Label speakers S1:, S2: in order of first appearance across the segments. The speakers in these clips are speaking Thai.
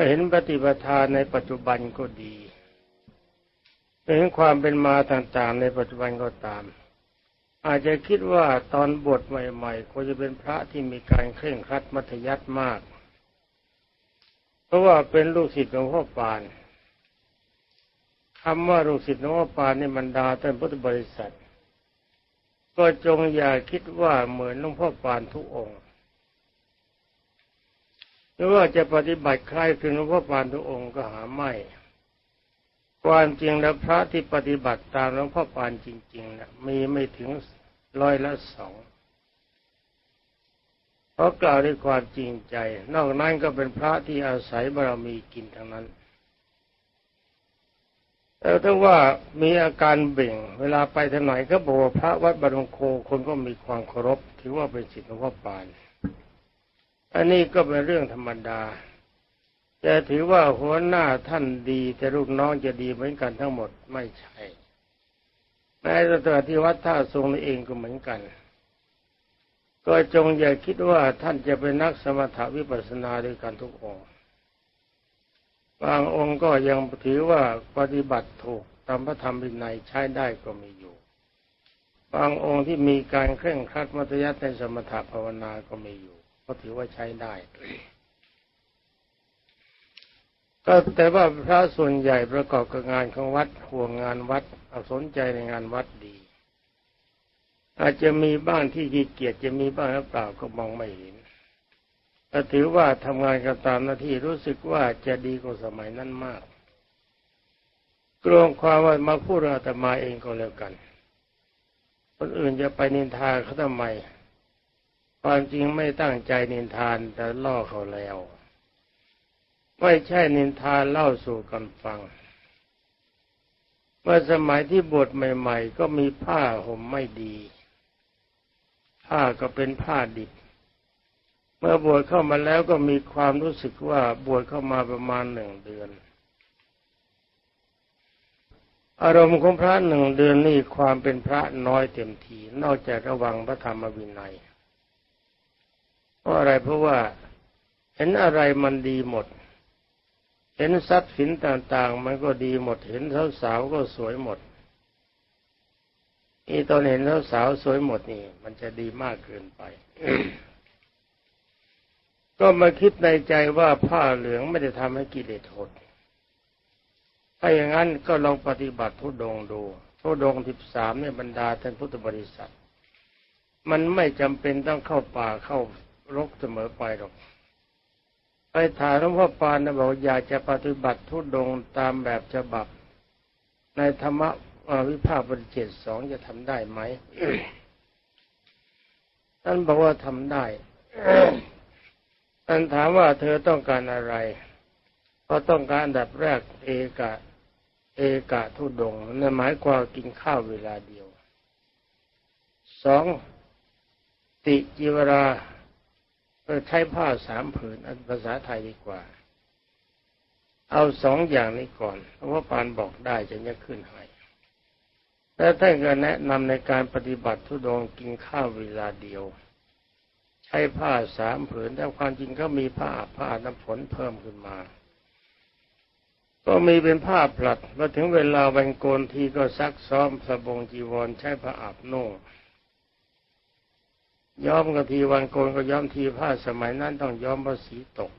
S1: ก็เห็นปฏิปทาในปัจจุบันก็ดีเห็นความเป็นมาต่างๆ ในปัจจุบันก็ตาม อาจจะคิดว่าตอนบวชใหม่ๆควรจะเป็นพระที่มีการเคร่งครัดมัธยัติมาก เพราะว่าเป็นลูกศิษย์หลวงพ่อปานคำว่าลูกศิษย์หลวงพ่อปานในบรรดาท่านพุทธบริษัท ก็จงอย่าคิดว่าเหมือนหลวงพ่อปานทุกองค์ หรือว่าจะปฏิบัติคล้ายคลึงหลวงพ่อปานทุกองค์ก็หาไม่ความจริงแล้วพระที่ปฏิบัติตามหลวงพ่อปานจริงๆนะมีไม่ถึงร้อยละสองเพราะกล่าวด้วยความจริงใจ นอกนั้นก็เป็นพระที่อาศัยบารมีกินทั้งนั้นแต่ถ้าว่ามีอาการเบ่ง เวลาไปทางไหนก็บอกว่าพระวัดบารมโคคนก็มีความเคารพ ถือว่าเป็นศิษย์หลวงพ่อปาน อันนี้ก็เป็นเรื่องธรรมดา จะถือว่าหัวหน้าท่านดีแต่ลูกน้องจะดีเหมือนกันทั้งหมดไม่ใช่แม้แต่ที่วัดท่าทรงนี่เองก็เหมือนกัน ก็จงอย่าคิดว่าท่านจะเป็นนักสมถวิปัสสนาด้วยกันทุกองค์บางองค์ก็ยังถือว่าปฏิบัติถูกตามพระธรรมวินัยใช้ได้ก็มีอยู่ บางองค์ที่มีการเคร่งครัดมัธยัติในสมถภาวนาก็มีอยู่ ก็ถือว่าใช้ได้ ก็แต่ว่าพระส่วนใหญ่ประกอบกับงานของวัดห่วงงานวัดเอาสนใจในงานวัดดี อาจจะมีบ้างที่ขี้เกียจจะมีบ้างหรือเปล่าก็มองไม่เห็นแต่ถือว่าทำงานกันตามหน้าที่รู้สึกว่าจะดีกว่าสมัยนั้นมากกลวงความว่ามาพูดอาตมาเองก็แล้วกัน คนอื่นจะไปนินทาเขาทำไม ความจริงไม่ตั้งใจนินทานแต่ล่อเขาแล้ว ไม่ใช่นินทาเล่าสู่กันฟัง เมื่อสมัยที่บวชใหม่ ๆ ก็มีผ้าห่มไม่ดี ผ้าก็เป็นผ้าดิบ เมื่อบวชเข้ามาแล้วก็มีความรู้สึกว่าบวชเข้ามาประมาณหนึ่งเดือน อารมณ์ของพระหนึ่งเดือนนี่ความเป็นพระน้อยเต็มที นอกจากระวังพระธรรมวินัย ราะอะไรเพราะว่าเห็นอะไรมันดีหมด เห็นทรัพย์สินต่างๆ มันก็ดีหมด เห็นสาวๆก็สวยหมดนี่ตอนเห็นสาวๆสวยหมดนี่ มันจะดีมากเกินไป ก็มาคิดในใจว่าผ้าเหลืองไม่ได้ทำให้กิเลสหดถ้าอย่างนั้นก็ลองปฏิบัติทุดงดูทุดงทิบสามเนี่ยบรรดาท่านพุทธบริษัท มันไม่จำเป็นต้องเข้าป่าเข้า รกเสมอไปหรอก ไปถามหลวงพ่อปานนะบอกอยากจะปฏิบัติทุดงตามแบบฉบับ ในธรรมวิภาคบริเจตสองจะทำได้ไหมท่านบอกว่าทำได้ท่านถามว่าเธอต้องการอะไร ก็ต้องการอันดับแรกเอกะเอกะทุดงนั่นหมายความกินข้าวเวลาเดียวสองติจิวรา ใช้ผ้าสามผืนภาษาไทยดีกว่า เอาสองอย่างนี้ก่อน เพราะว่าปานบอกได้จะจะขึ้นให้แล้วท่านก็แนะนำในการปฏิบัติทุดงกินข้าวเวลาเดียว ใช้ผ้าสามผืนแต่ความจริงก็มีผ้าผ้าน้ำฝนเพิ่มขึ้นมา ก็มีเป็นผ้าผลัดมาถึงเวลาวันโกนทีก็ซักซ้อมสบงจีวรใช้ผ้าอาบนุ่ง ย้อมกะทีวันโกนก็ย้อมทีผ้าสมัยนั้นต้องย้อมเพราะสีตก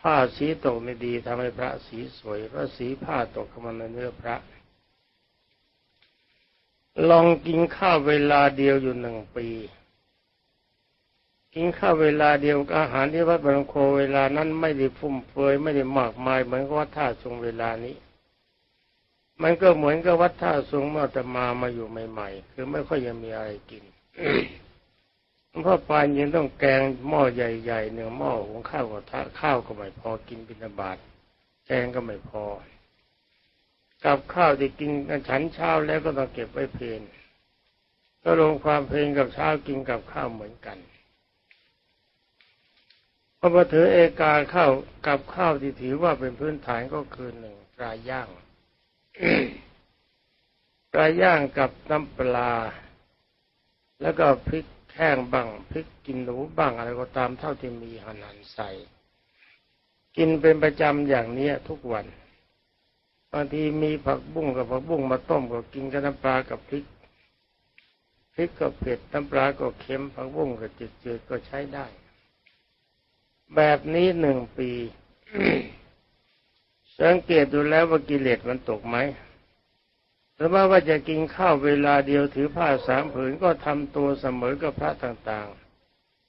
S1: ผ้าสีตกไม่ดีทำให้พระสีสวยเพราะสีผ้าตกเข้ามาในเนื้อพระ ลองกินข้าวเวลาเดียวอยู่หนึ่งปี กินข้าวเวลาเดียวอาหารที่วัดบางโคเวลานั้นไม่ได้ฟุ่มเฟือยไม่ได้มากมายเหมือนกับวัดท่าทรงเวลานี้มันก็เหมือนกับวัดท่าทรงเมื่อจะมามาอยู่ใหม่ ๆ คือไม่ค่อยยังมีอะไรกิน พ่อปานยังต้องแกงหม้อใหญ่ๆหนึ่งหม้อหุงข้าวกับข้าวก็ไม่พอกินบิณฑบาตแกงก็ไม่พอ กับข้าวที่กินกันฉันเช้าแล้วก็ต้องเก็บไว้เพลนก็ลงความเพลนกับเช้ากินกับข้าวเหมือนกันพอมาถือเอกาข้าวกับข้าวที่ถือว่าเป็นพื้นฐานก็คือหนึ่งปลาย่างปลาย่างกับน้ำปลา แล้วก็พริก แห้งบ้างพริกกินหนูบ้างอะไรก็ตามเท่าที่มีหันหันใส่ กินเป็นประจำอย่างเนี้ยทุกวันบางทีมีผักบุ้งกับผักบุ้งมาต้มก็กินกับน้ำปลากับพริกพริกก็เผ็ดน้ำปลาก็เค็มผักบุ้งก็จืดๆก็ใช้ได้ แบบนี้หนึ่งปี สังเกตดูแล้วว่ากิเลสมันตกไหม หรือว่าว่าจะกินข้าวเวลาเดียวถือผ้าสามผืนก็ทำตัวเสมอกับพระต่าง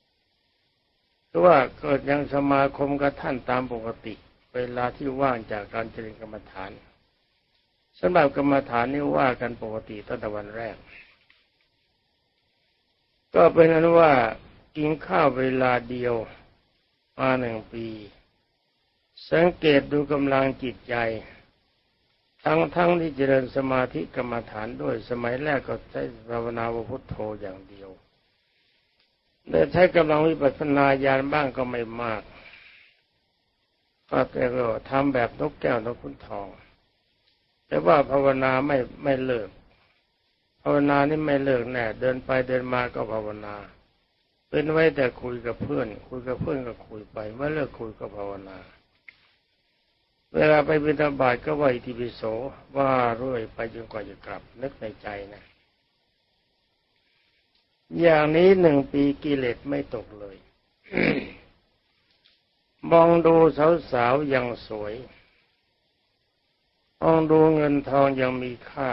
S1: ๆหรือว่าเกิดยังสมาคมกับท่านตามปกติ เวลาที่ว่างจากการเจริญกรรมฐานสำหรับกรรมฐานนี่ว่ากันปกติตั้งแต่วันแรก ก็เป็นนั้นว่ากินข้าวเวลาเดียวมาหนึ่งปี สังเกตดูกำลังจิตใจ ทั้งทั้งที่เจริญสมาธิกรรมฐานด้วยสมัยแรกก็ใช้ภาวนาพุทโธอย่างเดียวแต่ใช้กำลังวิปัสสนาญาณบ้างก็ไม่มากก็แต่ก็ทำแบบนกแก้วนกขุนทอง แต่ว่าภาวนาไม่ไม่เลิก ภาวนานี่ไม่เลิกแน่เดินไปเดินมาก็ภาวนาเป็นไว้แต่คุยกับเพื่อน คุยกับเพื่อนก็คุยไปเมื่อเลิกคุยก็ภาวนา เวลาไปบิณฑบาตก็ว่าอิติปิโสว่ารื่อยไปจนกว่าจะกลับ นึกในใจนะ อย่างนี้หนึ่งปีกิเลสไม่ตกเลย มองดูสาวๆยังสวย มองดูเงินทองยังมีค่า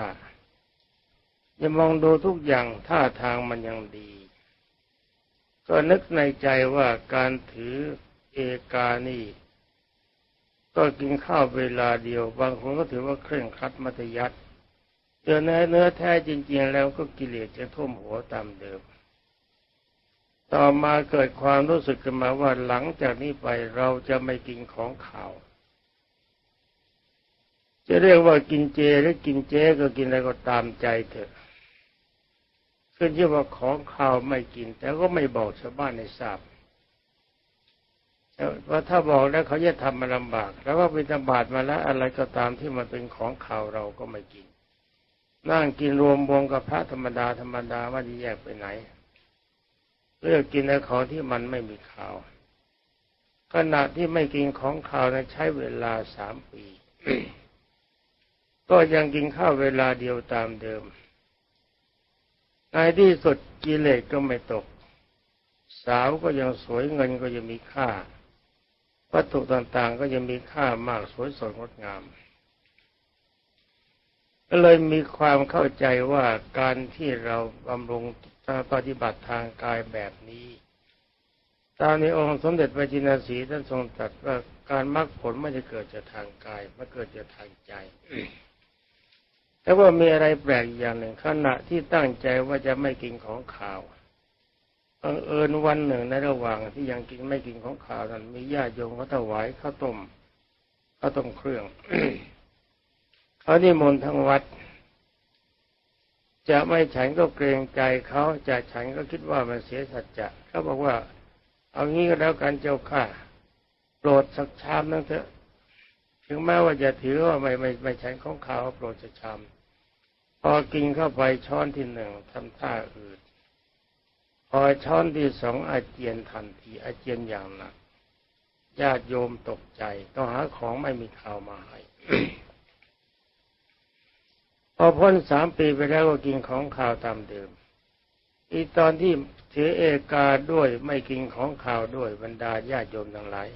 S1: อย่ามองดูทุกอย่างท่าทางมันยังดี ก็นึกในใจว่าการถือเอกานี่ ก็กินข้าวเวลาเดียว บางคนก็ถือว่าเคร่งครัดมัธยัติเจอเนื้อเนื้อแท้จริง ๆ แล้วก็กิเลสจะท่วมหัวตามเดิม ต่อมาเกิดความรู้สึกขึ้นมาว่าหลังจากนี้ไปเราจะไม่กินของข่าว จะเรียกว่ากินเจหรือกินเจก็กินอะไรก็ตามใจเถอะขึ้นชื่อว่าของข่าวไม่กิน แต่ก็ไม่บอกชาวบ้านในทราบ ว่าถ้าบอกแล้วเขาจะทำมาลำบาก แล้วว่าเป็นตบาดมาแล้วอะไรก็ตามที่มันเป็นของข่าวเราก็ไม่กิน นั่งกินรวมวงกับพระธรรมดาธรรมดาว่าจะแยกไปไหน เลือกกินในของที่มันไม่มีข่าว ขณะที่ไม่กินของข่าวนะใช้เวลาสามปี ก็ยังกินข้าวเวลาเดียวตามเดิมในที่สุดกิเลสก็ไม่ตก สาวก็ยังสวยเงินก็ยังมีค่า วัตถุต่างๆ ก็ยังมีค่ามากสวยสดงดงาม ก็เลยมีความเข้าใจว่าการที่เราบำรุงปฏิบัติทางกายแบบนี้ ตามในองค์สมเด็จพระจินสีท่านทรงตรัสว่าการมรรคผลไม่จะเกิดจากทางกายมันเกิดจากทางใจแต่ว่ามีอะไรแปลกอย่างหนึ่งขณะที่ตั้งใจว่าจะไม่กินของข่าว บังเอิญวันหนึ่งในระหว่างที่ยังกินไม่กินของข่าวนั้นมีญาติโยมเขาถวายข้าวต้มข้าวต้มเครื่องเขานิมนต์ทั้งวัด จะไม่ฉันก็เกรงใจเขาจะฉันก็คิดว่ามันเสียสัจจะเขาบอกว่า เอางี้ก็แล้วกันเจ้าข้าโปรดสักชามนึงเถอะ ถึงแม้ว่าจะถือว่าไม่ไม่ไม่ฉันของข่าวโปรดจะชามพอกินเข้าไปช้อนที่หนึ่งทำท่าอืด พอช้อนที่สองอาเจียนทันทีอาเจียนอย่างหนักญาติโยมตกใจต้องหาของไม่มีข่าวมาให้พอพ้นสามปีไปแล้วก็กินของข่าวตามเดิม อีตอนที่ถือเอกาด้วยไม่กินของข่าวด้วยบรรดาญาติโยมทั้งหลาย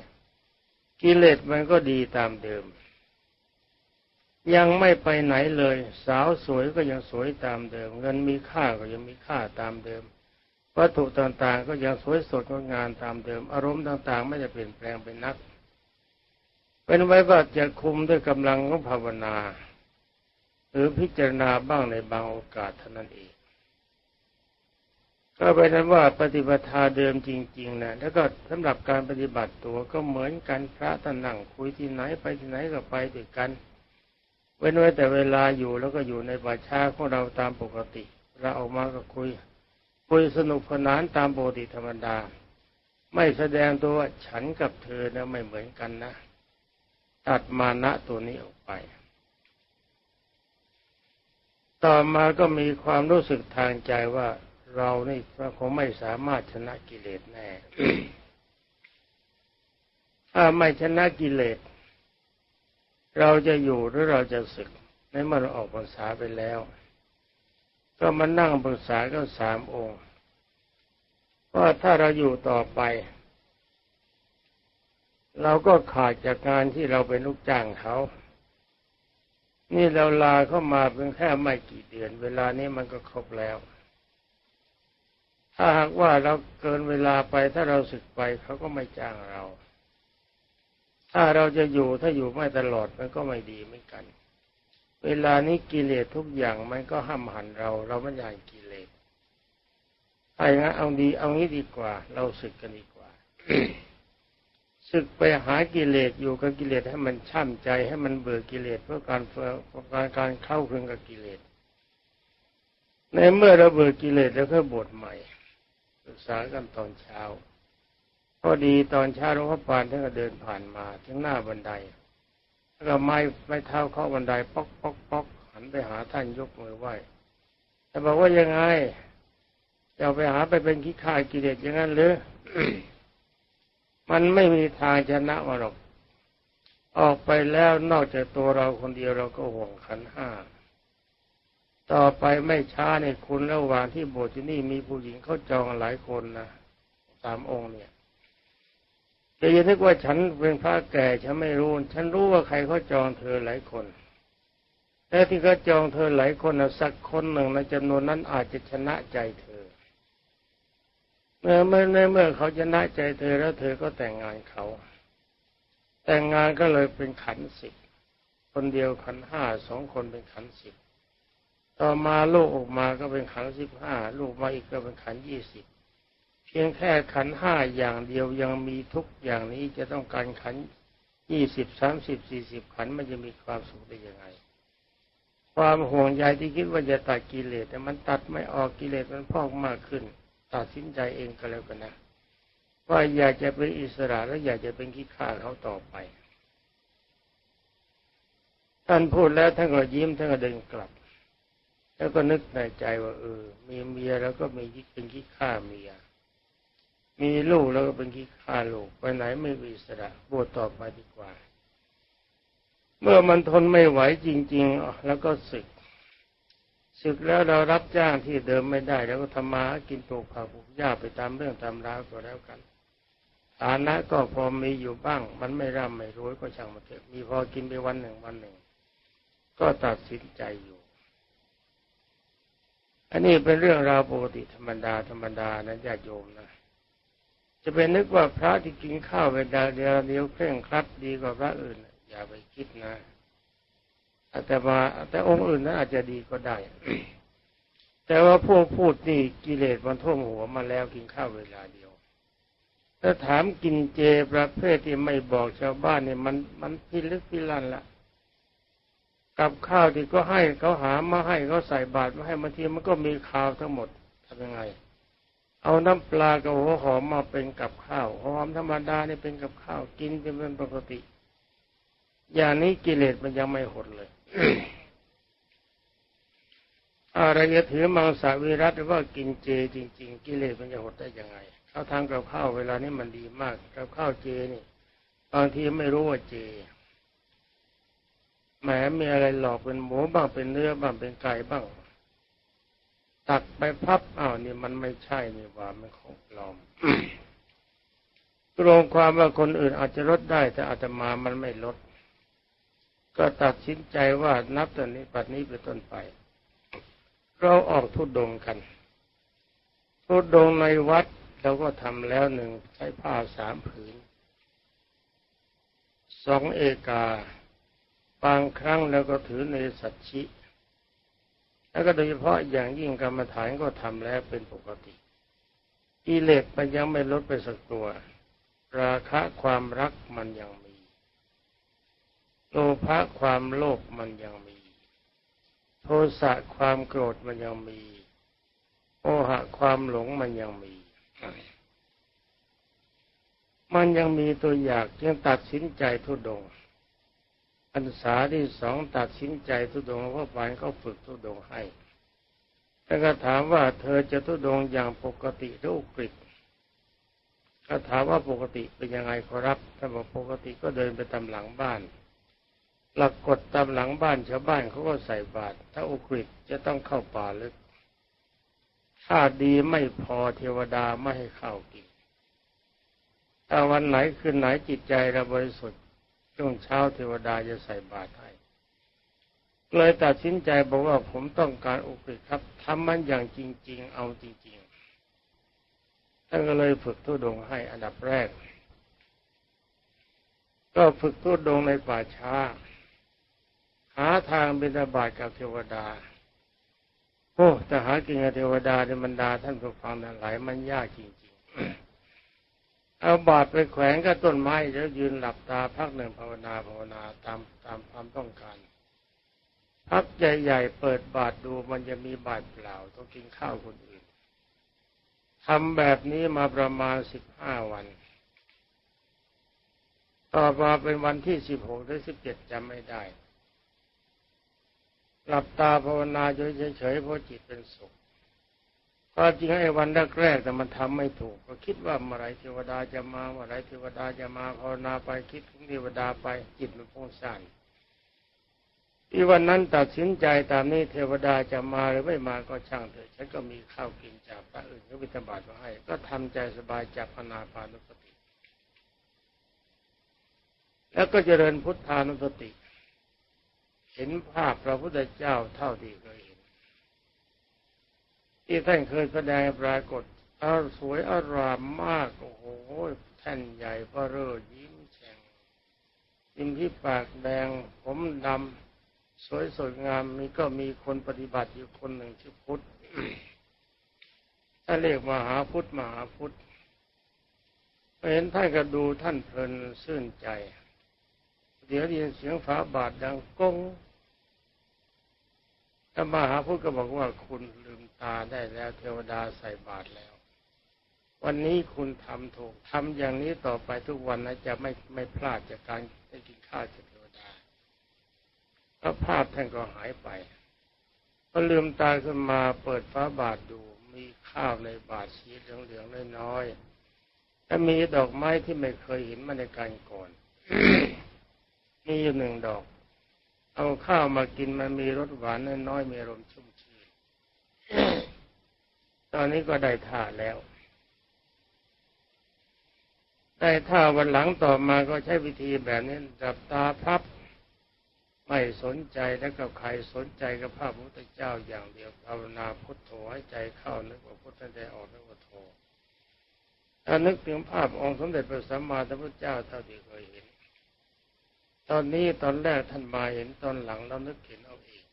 S1: กิเลสมันก็ดีตามเดิม ยังไม่ไปไหนเลย สาวสวยก็ยังสวยตามเดิม เงินมีค่าก็ยังมีค่าตามเดิม วัตถุต่างๆ ก็ยังสวยสดงดงามตามเดิม อารมณ์ต่าง ๆ ไม่ได้เปลี่ยนแปลงเป็นนัก เป็นไว้ว่าจะคุมด้วยกำลังของภาวนา หรือพิจารณาบ้างในบางโอกาสเท่านั้นเองก็เป็นนั้นว่าปฏิบัติเดิมจริงๆนะแล้วก็สำหรับการปฏิบัติตัวก็เหมือนกันพระท่านนั่งคุยที่ไหนไปที่ไหนก็ไปด้วยกัน เว้นไว้แต่เวลาอยู่แล้วก็อยู่ในป่าช้าของเราตามปกติเราออกมาก็คุย คุยสนุกสนานตามปกติธรรมดา ไม่แสดงตัวว่าฉันกับเธอนะไม่เหมือนกันนะ ตัดมานะตัวนี้ออกไป ต่อมาก็มีความรู้สึกทางใจว่าเรานี่คงไม่สามารถชนะกิเลสแน่ ถ้าไม่ชนะกิเลส เราจะอยู่หรือเราจะศึกในเมื่อเราออกพรรษาไปแล้ว ก็มานั่งปรึกษากันสามองค์ว่าถ้าเราอยู่ต่อไป เราก็ขาดจากงานที่เราเป็นลูกจ้างเขานี่เราลาเข้ามาเพียงแค่ไม่กี่เดือน เวลานี้มันก็ครบแล้ว ถ้าหากว่าเราเกินเวลาไปถ้าเราสึกไปเขาก็ไม่จ้างเรา ถ้าเราจะอยู่ถ้าอยู่ไม่ตลอดมันก็ไม่ดีเหมือนกัน เวลานี้กิเลสทุกอย่างมันก็ห้ามหันเรา เราไม่อยากกิเลสถ้าอย่งนั้นเอาดีเอางี้ดีกว่า เราสึกกันดีกว่าศึกไปหากิเลสอยู่กับกิเลสให้มันช่ำใจให้มันเบื่อกิเลสเพื่อการเพื่อการการเข้าคืนกับกิเลสในเมื่อเราเบื่อกิเลสแล้วก็บทใหม่ศึกษากันตอนเช้า พอดีตอนเช้าหลวงพ่อปานท่านก็เดินผ่านมาถึงหน้าบันได แล้วก็ไม้ไม้เท้าเข้าบันไดป๊อกป๊อกป๊อกหันไปหาท่านยกมือไหว้แต่บอกว่ายังไงจะไปหาไปเป็นขี้ข้ายกิเลสอย่างนั้นหรือมันไม่มีทางชนะมาหรอก ออกไปแล้วนอกจากตัวเราคนเดียวเราก็ห่วงขันห้า ต่อไปไม่ช้าในคุณระหว่างที่โบสถ์ที่นี่มีผู้หญิงเขาจองหลายคนนะสามองค์เนี่ย จะยังนึกว่าฉันเป็นพระแก่ฉันไม่รู้ ฉันรู้ว่าใครเขาจองเธอหลายคนแต่ที่เขาจองเธอหลายคนนะสักคนหนึ่งในจำนวนนั้นอาจจะชนะใจเธอ เมื่อเมื่อเมื่อเขาชนะใจเธอแล้วเธอก็แต่งงานเขา แต่งงานก็เลยเป็นขันสิบคนเดียวขันห้าสองคนเป็นขันสิบต่อมาลูกออกมาก็เป็นขันสิบห้าลูกมาอีกก็เป็นขันยี่สิบ พียงแค่ขันห้าอย่างเดียวยังมีทุกอย่างนี้จะต้องการขันยี่สิบสามสิบสี่สิบขันมันจะมีความสุขได้ยังไง ความห่วงใยที่คิดว่าจะตัดกิเลสแต่มันตัดไม่ออกกิเลสมันพอกมากขึ้น ตัดสินใจเองก็แล้วกันนะว่าอยากจะเป็นอิสระและอยากจะเป็นขี้ข้าเขาต่อไป ท่านพูดแล้วท่านก็ยิ้มท่านก็เดินกลับ แล้วก็นึกในใจว่าเออ มีเมียแล้วก็มีเป็นขี้ข้าเมีย มีลูกแล้วก็เป็นขี้ข้าลูกไปไหนไม่มีอิสระบวชต่อไปดีกว่า เมื่อมันทนไม่ไหวจริง ๆ แล้วก็สึกศึกแล้วเรารับจ้างที่เดิมไม่ได้ แล้วก็ทำมากินปลูกผักปลูกหญ้าไปตามเรื่องตามราวก็แล้วกันฐานะก็พอมีอยู่บ้าง มันไม่ร่ำไม่รวยก็ช่างมาเถอะมีพอกินไปวันหนึ่งวันหนึ่ง ก็ตัดสินใจอยู่ อันนี้เป็นเรื่องราวปกติธรรมดาธรรมดานะญาติโยมนะ จะเป็นนึกว่าพระที่กินข้าวเวลาเดียวเดียวเคร่งครัดดีกว่าพระอื่น อย่าไปคิดนะแต่ว่าแต่องค์อื่นนั้นอาจจะดีก็ได้ แต่ว่าพวกพูดนี่กิเลสมันท่วมหัวมาแล้วกินข้าวเวลาเดียว ถ้าถามกินเจประเภทที่ไม่บอกชาวบ้านเนี่ยมันมันพิลึกพิลั่นละกับข้าวที่ก็ให้เขาหามาให้เขาใส่บาตรมาให้บางทีมันก็มีข้าวทั้งหมดทำยังไง เอาน้ำปลากับหัวหอมมาเป็นกับข้าวหอมธรรมดาเนี่เป็นกับข้าวกินเป็นปกติ อย่างนี้กิเลสมันยังไม่หดเลยอะไรจะถือมังสวิรัตหรือว่ากินเจจริง ๆ กิเลสมันจะหดได้ยังไงเขาทำกับข้าวเวลานี้มันดีมากกับข้าวเจนี่บางทีไม่รู้ว่าเจแหมมีอะไรหลอกเป็นหมูบ้างเป็นเนื้อบ้างเป็นไก่บ้าง ตักไปพับอ้าวนี่มันไม่ใช่นี่ว่ามันของปลอมรวมความว่าคนอื่นอาจจะลดได้ แต่อาตมามันไม่ลด ก็ตัดสินใจว่านับตอนนี้ปัดนี้เป็นต้นไป เราออกทุดงกัน ทุดงในวัดเราก็ทำแล้วหนึ่งใช้ผ้าสามผืนสองเอกา บางครั้งแล้วก็ถือในสัจชิ แล้วก็โดยเฉพาะอย่างยิ่งกรรมฐานก็ทำแล้วเป็นปกติกิเลสมันยังไม่ลดไปสักตัว ราคะความรักมันยังโลภะความโลภมันยังมี โทสะความโกรธมันยังมีโอหะความหลงมันยังมี มันยังมีตัวอยากยังตัดสินใจทุดง อันสาที่สองตัดสินใจทุดงเพราะปานเขาฝึกทุดงให้ แล้วก็ถามว่าเธอจะทุดงอย่างปกติหรืออุกฤษก็ถามว่าปกติเป็นยังไงขอรับท่านบอกปกติก็เดินไปตามหลังบ้าน หลักกฎตามหลังบ้านชาวบ้านเขาก็ใส่บาตร ถ้าอุกฤษจะต้องเข้าป่าลึก ถ้าดีไม่พอเทวดาไม่ให้เข้ากินถ้าวันไหนคืนไหนจิตใจเราบริสุทธิ์ ช่วงเช้าเทวดาจะใส่บาตรให้เลยตัดสินใจบอกว่าผมต้องการอุกฤษครับทำมันอย่างจริง ๆ เอาจริงๆท่านก็เลยฝึกทุดงให้อันดับแรก ก็ฝึกทุดงในป่าช้า หาทางบิณฑบาตกับเทวดาโอ้แต่หากินกับเทวดาในบรรดาท่านผู้ฟังทั้งหลายมันยากจริง ๆ เอาบาดไปแขวนกับต้นไม้แล้วยืนหลับตาพักหนึ่งภาวนาภาวนาตามตามความต้องการพักใหญ่ๆเปิดบาดดูมันจะมีบาดเปล่าต้องกินข้าวคนอื่นทำแบบนี้มาประมาณสิบห้าวัน ต่อมาเป็นวันที่สิบหกหรือสิบเจ็ดจำไม่ได้ หลับตาภาวนาเฉยๆเพราะจิตเป็นสุข ก็จริงไอ้วันแรกๆแต่มันทำไม่ถูก ก็คิดว่าเมื่อไรเทวดาจะมาเมื่อไรเทวดาจะมาภาวนาไปคิดถึงเทวดาไปจิตมันพุ่งสั่นที่วันนั้นตัดสินใจตามนี้เทวดาจะมาหรือไม่มาก็ช่างเถอะฉันก็มีข้าวกินจากพระอื่นก็บิณฑบาตมาให้ ก็ทำใจสบายจากพนาปานุสติ แล้วก็เจริญพุทธานุสติ เห็นภาพพระพุทธเจ้าเท่าที่เคย ที่ท่านเคยแสดงปรากฏอาสวยอารามมาก โอ้โหท่านใหญ่พระเร่อยิ้มแฉ่งยิ้มที่ปากแดง ผมดำสวยสดงามมีก็มีคนปฏิบัติอยู่คนหนึ่งชื่อพุทธถ้าเรียกมหาพุทธมหาพุทธเห็นท่านก็ดูท่านเพลินซื่นใจ เดี๋ยวได้ยินเสียงฝาบาทดังก้ง ถ้ามหาพุทธก็บอกว่าคุณลืมตาได้แล้ว เทวดาใส่บาตรแล้ว วันนี้คุณทำถูกทำอย่างนี้ต่อไปทุกวันนะจะไม่ไม่พลาดจากการได้กินข้าวจากเทวดาแล้วภาพท่านก็หายไปพอลืมตาขึ้นมาเปิดฟ้าบาทดู มีข้าวในบาทสีเหลืองๆน้อยๆและมีดอกไม้ที่ไม่เคยเห็นมาในการก่อน มีอยู่หนึ่งดอก เอาข้าวมากินมันมีรสหวานน้อยมีอารมณ์ชุ่มชื่นตอนนี้ก็ได้ท่าแล้ว ได้ท่าวันหลังต่อมาก็ใช้วิธีแบบนี้จับตาพับ ไม่สนใจแล้วกับใครสนใจกับพระพุทธเจ้าอย่างเดียวภาวนาพุทโธให้ใจเข้านึกว่าพุทธใจออกนึกว่าโธถ้านึกถึงภาพองค์สมเด็จพระสัมมาสัมพุทธเจ้าเท่าที่เคยเห็น ตอนนี้ตอนแรกท่านมาเห็นตอนหลังเรานึกเห็นเอาเอง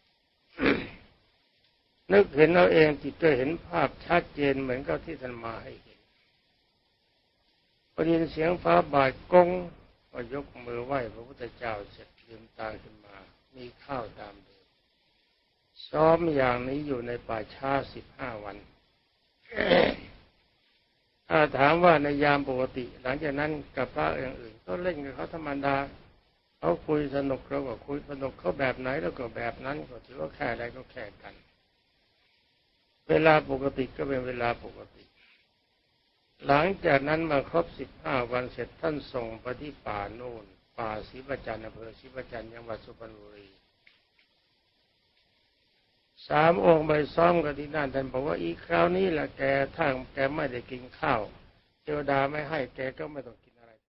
S1: นึกเห็นเอาเองจิตก็เห็นภาพชัดเจนเหมือนกับที่ท่านมาให้เห็นพอได้ยินเสียงฟ้าบาดกงก็ยกมือไหว้พระพุทธเจ้าเสร็จลืมตาขึ้นมา มีข้าวตามเดิมซ้อมอย่างนี้อยู่ในป่าช้าสิบห้าวันถ้าถามว่าในยามปกติ หลังจากนั้นกับพระอย่างอื่นก็เล่นกับเขาธรรมดา เขาคุยสนุกเราก็คุยสนุกเขาแบบไหนแล้วก็แบบนั้นก็ถือว่าแค่ใดก็แค่กัน เวลาปกติก็เป็นเวลาปกติ หลังจากนั้นมาครบสิบห้าวันเสร็จท่านส่งไปที่ป่าโน่น ป่าศรีประจันอำเภอศรีประจันจังหวัดสุพรรณบุรีสามองค์ไปซ้อมกันที่นั่นท่านบอกว่าอีกคราวนี้แหละแกถ้าแกไม่ได้กินข้าวเทวดาไม่ให้แกก็ไม่ต้อง